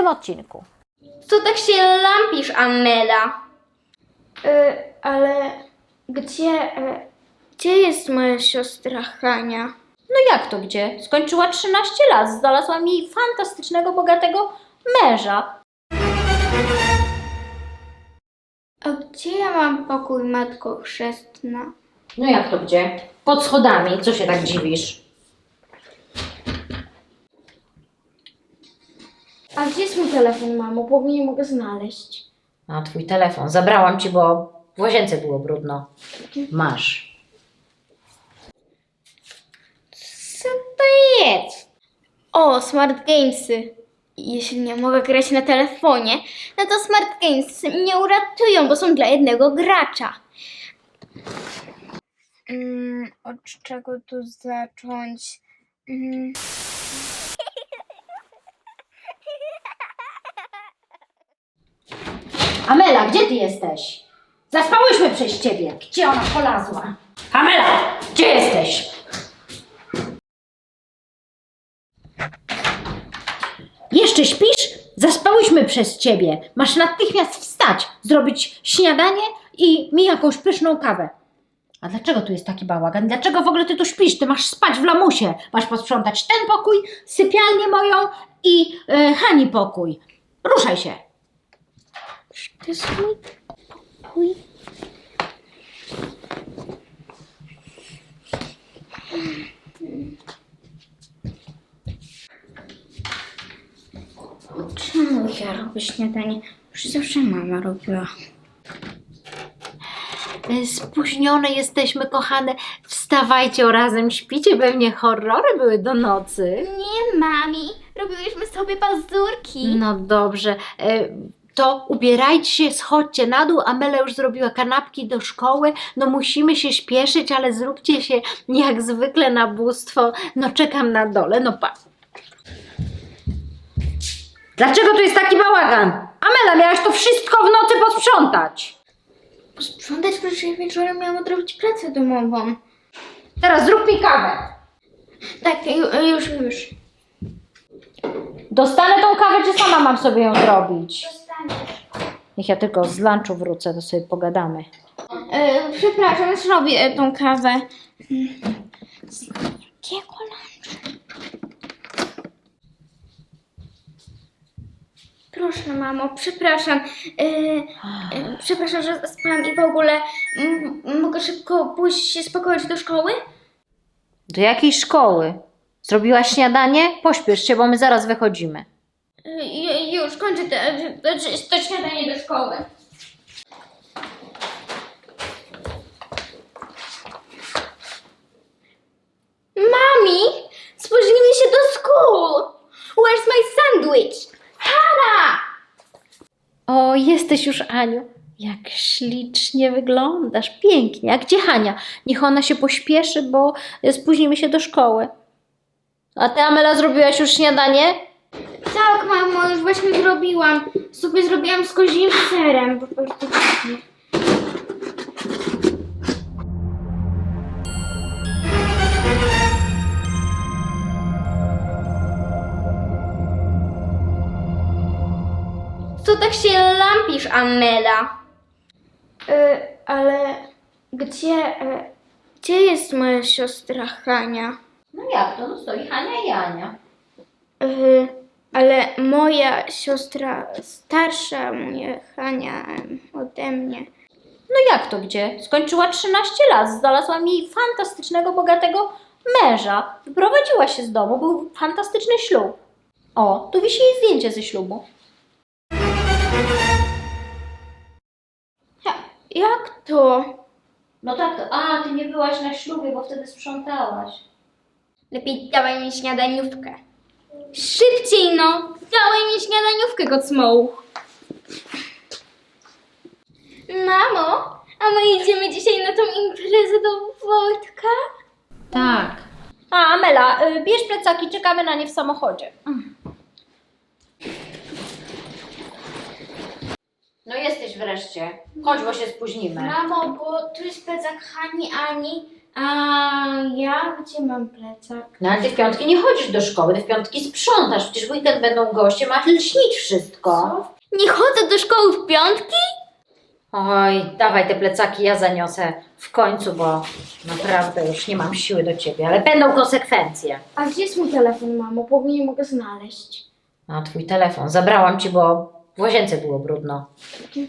tym odcinku. Co tak się lampisz, Amela? E, ale gdzie, e, gdzie jest moja siostra Hania? No jak to gdzie? Skończyła 13 lat, znalazłam jej fantastycznego, bogatego męża. A gdzie ja mam pokój matko chrzestna? No jak to gdzie? Pod schodami, co się tak dziwisz? A gdzie jest mój telefon, mamo? Bo nie mogę znaleźć. A twój telefon, zabrałam ci, bo w łazience było brudno. Masz. Co to jest? O, Smart Gamesy. Jeśli nie mogę grać na telefonie, no to Smart Gamesy mnie uratują, bo są dla jednego gracza. Mm, od czego tu zacząć? Mm. Amela, gdzie ty jesteś? Zaspałyśmy przez ciebie. Gdzie ona polazła? Amela, gdzie jesteś? Jeszcze śpisz? Zaspałyśmy przez ciebie. Masz natychmiast wstać, zrobić śniadanie i mi jakąś pyszną kawę. A dlaczego tu jest taki bałagan? Dlaczego w ogóle ty tu śpisz? Ty masz spać w lamusie. Masz posprzątać ten pokój, sypialnię moją i e, Hani pokój. Ruszaj się. To jest mój pokój. Czemu ja robię śniadanie? Już zawsze mama robiła. E, Spóźnione jesteśmy, kochane. Wstawajcie razem, śpicie. Pewnie horrory były do nocy. Nie, mami. Robiłyśmy sobie pazurki. No dobrze. E, To ubierajcie się, schodźcie na dół. Amela już zrobiła kanapki do szkoły. No musimy się śpieszyć, ale zróbcie się jak zwykle na bóstwo. No czekam na dole, no pa. Dlaczego tu jest taki bałagan? Amela, miałaś to wszystko w nocy posprzątać. Posprzątać proszę, ja wieczorem miałam odrobić pracę domową. Teraz zrób mi kawę. Tak, ju- już, już. Dostanę tą kawę, czy sama mam sobie ją zrobić? Niech ja tylko z lunchu wrócę, to sobie pogadamy. E, przepraszam, zrobię e, tą kawę. Z jakiego lunchu? Proszę, mamo, przepraszam. E, e, przepraszam, że spałam i w ogóle m, mogę szybko pójść się spakować do szkoły? Do jakiej szkoły? Zrobiłaś śniadanie? Pośpiesz się, bo my zaraz wychodzimy. E, kończę te, to, to śniadanie do szkoły. Mami, spóźnimy się do school. Where's my sandwich? Hana! O, jesteś już, Aniu. Jak ślicznie wyglądasz, pięknie. A gdzie Hania? Niech ona się pośpieszy, bo spóźnimy się do szkoły. A ty, Amela, zrobiłaś już śniadanie? Tak, mamo, już właśnie zrobiłam. Sobie zrobiłam z kozim serem. bardzo ładnie. Co tak się lampisz, Amela? E, ale gdzie, e, gdzie jest moja siostra Hania? No jak to? No stoi Hania i Ania. E, ale moja siostra starsza, mnie Hania ode mnie. No jak to gdzie? Skończyła 13 lat, znalazłam jej fantastycznego, bogatego męża. Wyprowadziła się z domu, był fantastyczny ślub. O, tu wisi jej zdjęcie ze ślubu. Ja, jak to? No tak, a ty nie byłaś na ślubie, bo wtedy sprzątałaś. Lepiej dawaj mi śniadaniówkę. Szybciej no! Dawaj mi śniadaniówkę, kocmoł. Mamo, a my idziemy dzisiaj na tą imprezę do Wojtka? Tak. A, Amela, y, bierz plecaki, czekamy na nie w samochodzie. No jesteś wreszcie. Chodź, bo się spóźnimy. Mamo, bo tu jest plecak Hani, Ani, A ja gdzie mam plecak? No ale ty w piątki nie chodzisz do szkoły, ty w piątki sprzątasz, przecież w weekend będą goście, masz lśnić wszystko. Nie chodzę do szkoły w piątki? Oj, dawaj te plecaki, ja zaniosę w końcu, bo naprawdę już nie mam siły do ciebie, ale będą konsekwencje. A gdzie jest mój telefon, mamo? Bo go nie mogę znaleźć. A twój telefon, zabrałam ci, bo w łazience było brudno.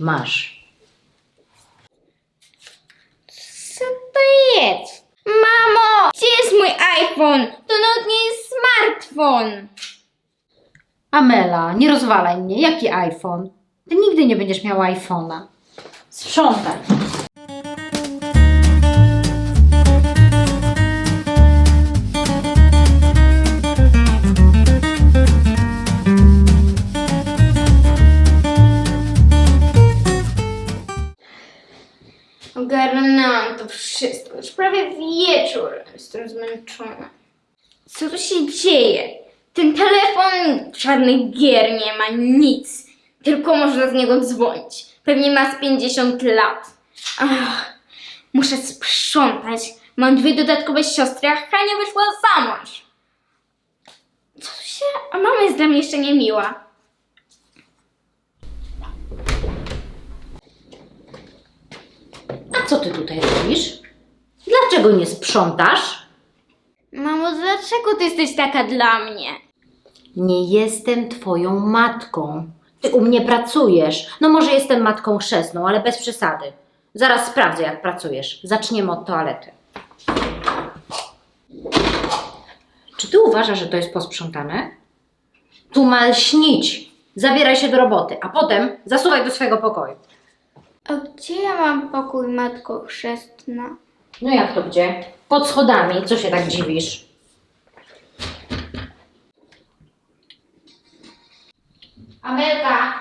Masz. Co to jest? Mamo! Gdzie jest mój iPhone? To nawet nie smartfon. Amela, nie rozwalaj mnie, jaki iPhone? Ty nigdy nie będziesz miała iPhone'a. Sprzątaj. Ogarnęłam to wszystko. Już prawie wieczór. Jestem zmęczona. Co tu się dzieje? Ten telefon żadnych gier nie ma, nic. Tylko można z niego dzwonić. Pewnie ma z 50 lat. Ach, muszę sprzątać. Mam dwie dodatkowe siostry, a Hania wyszła za mąż. Co tu się... A mama jest dla mnie jeszcze niemiła. Co ty tutaj robisz? Dlaczego nie sprzątasz? Mamo, dlaczego ty jesteś taka dla mnie? Nie jestem twoją matką. Ty u mnie pracujesz. No może jestem matką chrzestną, ale bez przesady. Zaraz sprawdzę, jak pracujesz. Zaczniemy od toalety. Czy ty uważasz, że to jest posprzątane? Tu ma śnić. Zabieraj się do roboty, a potem zasuwaj do swojego pokoju. A gdzie ja mam pokój, matko chrzestna? No jak to gdzie? Pod schodami. Co się tak dziwisz? Amelka,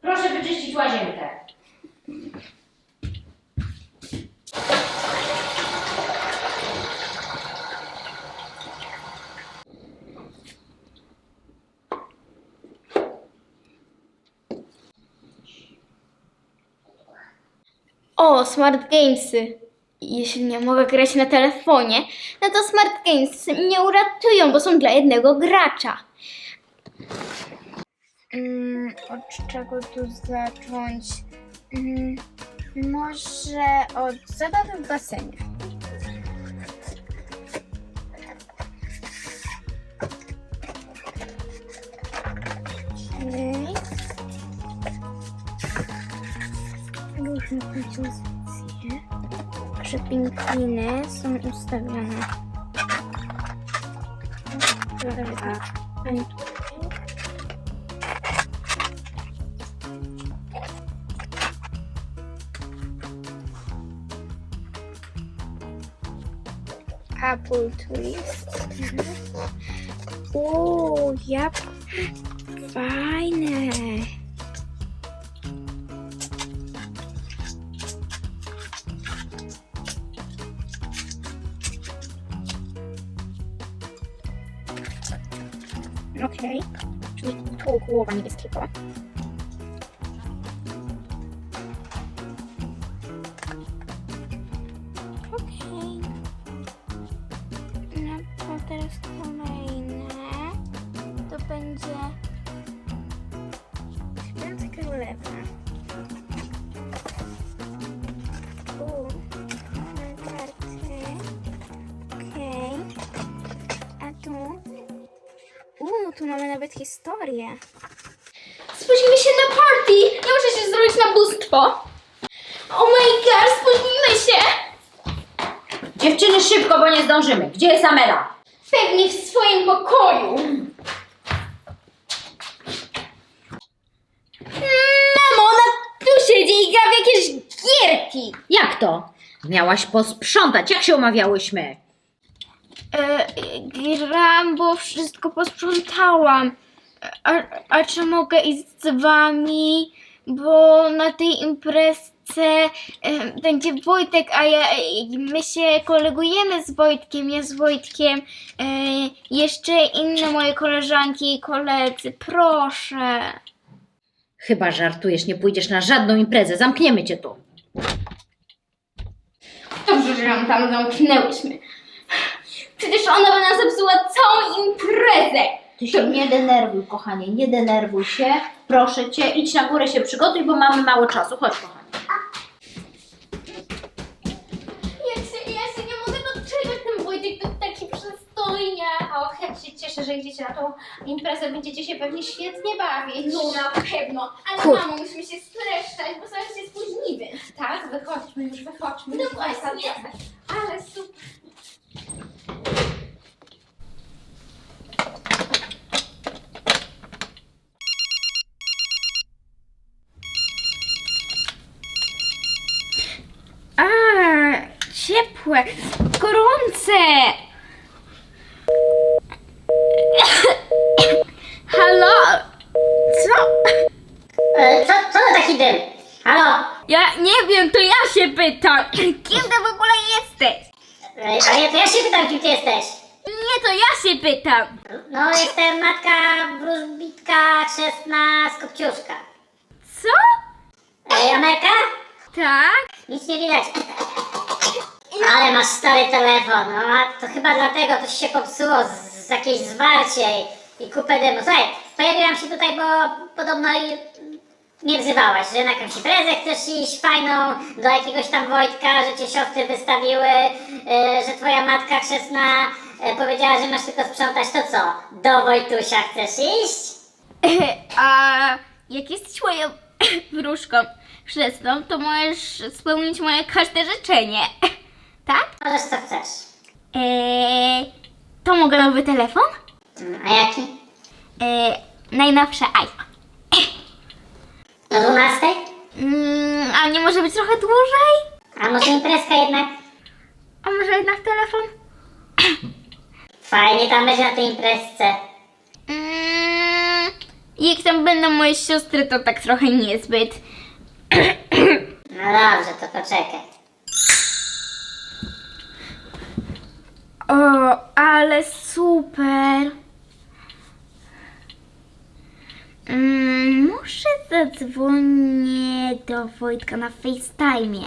proszę wyczyścić łazienkę. O, Smart Gamesy. Jeśli nie mogę grać na telefonie, no to Smart Gamesy mnie uratują, bo są dla jednego gracza. Mm, od czego tu zacząć? Mm, może od zabawy w basenie. Pozycje, że pingwiny są ustawione. Apple twist. O, jabłko. Fajne. у Ванілі Стрікова. Tu mamy nawet historię. Spóźnimy się na party! Ja muszę się zrobić na bóstwo! Oh my god, spóźnimy się! Dziewczyny, szybko, bo nie zdążymy. Gdzie jest Amela? Pewnie w swoim pokoju. Mamo, ona tu siedzi i gra w jakieś gierki. Jak to? Miałaś posprzątać. Jak się umawiałyśmy? E, gram, bo wszystko posprzątałam. A, a czy mogę iść z wami? Bo na tej imprezce e, będzie Wojtek, a ja, my się kolegujemy z Wojtkiem, ja z Wojtkiem. E, jeszcze inne moje koleżanki i koledzy, proszę. Chyba żartujesz, nie pójdziesz na żadną imprezę. Zamkniemy cię tu. Dobrze, dobrze, że ją tam zamknęłyśmy. Przecież ona by nam zepsuła całą imprezę. Ty się nie denerwuj, kochanie, nie denerwuj się. Proszę cię, idź na górę się przygotuj, bo mamy mało czasu. Chodź, kochanie. Ja się, ja się nie mogę doczekać, ten Wojtek to taki przystojnie. Och, jak się cieszę, że idziecie na tą imprezę, będziecie się pewnie świetnie bawić. No na pewno. Ale Kur- mamo, musimy się streszczać, bo zaraz się spóźnimy. Tak, wychodźmy już, wychodźmy. No właśnie. Ale super. A, ciepłe, gorące. Halo? Co? E, Co, co to taki dym? Halo? Ja nie wiem, to ja się pytam. Kim ty w ogóle jesteś? Ale to ja się pytam, kim ty jesteś. Nie, to ja się pytam. No, jestem matka wróżbitka chrzestna z Kopciuszka. Co? Ej, Amelka? Tak? Nic nie widać. Ale masz stary telefon, no a to chyba dlatego coś się popsuło z, z jakiejś zwarcie i, i kupę dymu. Słuchaj, pojawiłam się tutaj, bo podobno i nie wzywałaś, że na jakąś imprezę chcesz iść fajną do jakiegoś tam Wojtka, że cię siostry wystawiły, e, że twoja matka chrzestna e, powiedziała, że masz tylko sprzątać, to co? Do Wojtusia chcesz iść? A jak jesteś moją wróżką chrzestną, to możesz spełnić moje każde życzenie. Tak? Możesz co chcesz. Eee, to mogę nowy telefon? A jaki? Eee, najnowsze iPhone. Do 12? Mm, a nie może być trochę dłużej? A może imprezka jednak? A może jednak telefon? Fajnie tam będzie na tej imprezce. Mm, jak tam będą moje siostry, to tak trochę niezbyt. No dobrze, to poczekaj. O, ale super. Mm, może zadzwonię do Wojtka na FaceTime.